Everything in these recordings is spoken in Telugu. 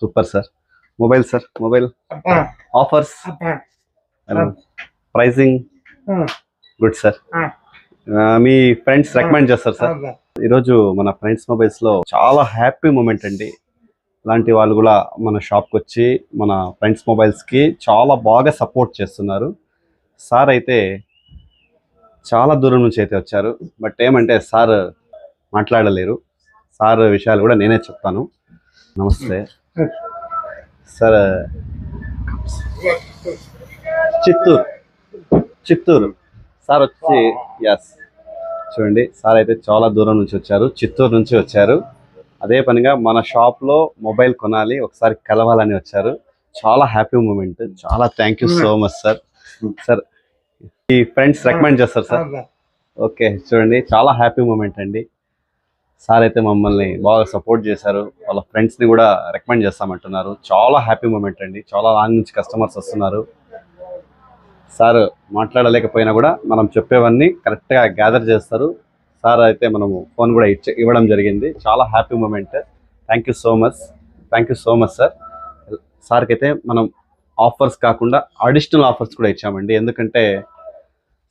Super sir. Mobile sir mobile. Offers. Pricing. Good sir. మీ ఫ్రెండ్స్ రికమెండ్ చేస్తారు సార్. ఈరోజు మన ఫ్రెండ్స్ మొబైల్స్లో చాలా హ్యాపీ మూమెంట్ అండి. ఇలాంటి వాళ్ళు కూడా మన షాప్కి వచ్చి మన ఫ్రెండ్స్ మొబైల్స్కి చాలా బాగా సపోర్ట్ చేస్తున్నారు. సార్ అయితే చాలా దూరం నుంచి అయితే వచ్చారు. బట్ ఏమంటే సార్ మాట్లాడలేరు. సార్ విషయాలు కూడా నేనే చెప్తాను. నమస్తే. సార్ చిత్తూరు. చిత్తూరు. సార్ వచ్చి ఎస్ చూడండి సార్ అయితే చాలా దూరం నుంచి వచ్చారు చిత్తూరు నుంచి వచ్చారు. అదే పనిగా మన షాప్లో మొబైల్ కొనాలి ఒకసారి కలవాలని వచ్చారు. చాలా హ్యాపీ మూమెంట్ చాలా thank you so much sir sir ఈ ఫ్రెండ్స్ రికమెండ్ చేస్తారు సార్ ఓకే చూడండి చాలా హ్యాపీ మూమెంట్ అండి. సార్ అయితే మమ్మల్ని బాగా సపోర్ట్ చేశారు. వాళ్ళ ఫ్రెండ్స్ని కూడా రికమెండ్ చేస్తామంటున్నారు. చాలా హ్యాపీ మూమెంట్ అండి. చాలా లాంగ్ నుంచి కస్టమర్స్ వస్తున్నారు. సార్ మాట్లాడలేకపోయినా కూడా మనం చెప్పేవన్నీ కరెక్ట్గా గ్యాదర్ చేస్తారు. సార్ అయితే మనము ఫోన్ కూడా ఇచ్చ ఇవ్వడం జరిగింది. చాలా happy moment thank you so much thank you so much sir సార్కి అయితే మనం ఆఫర్స్ కాకుండా అడిషనల్ ఆఫర్స్ కూడా ఇచ్చామండి. ఎందుకంటే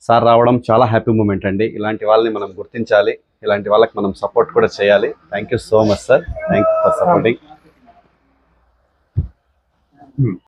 సార్ రావడం చాలా హ్యాపీ మూమెంట్ అండి. ఇలాంటి వాళ్ళని మనం గుర్తించాలి. ఇలాంటి వాళ్ళకి మనం సపోర్ట్ కూడా చేయాలి. Thank you so much sir thank you for supporting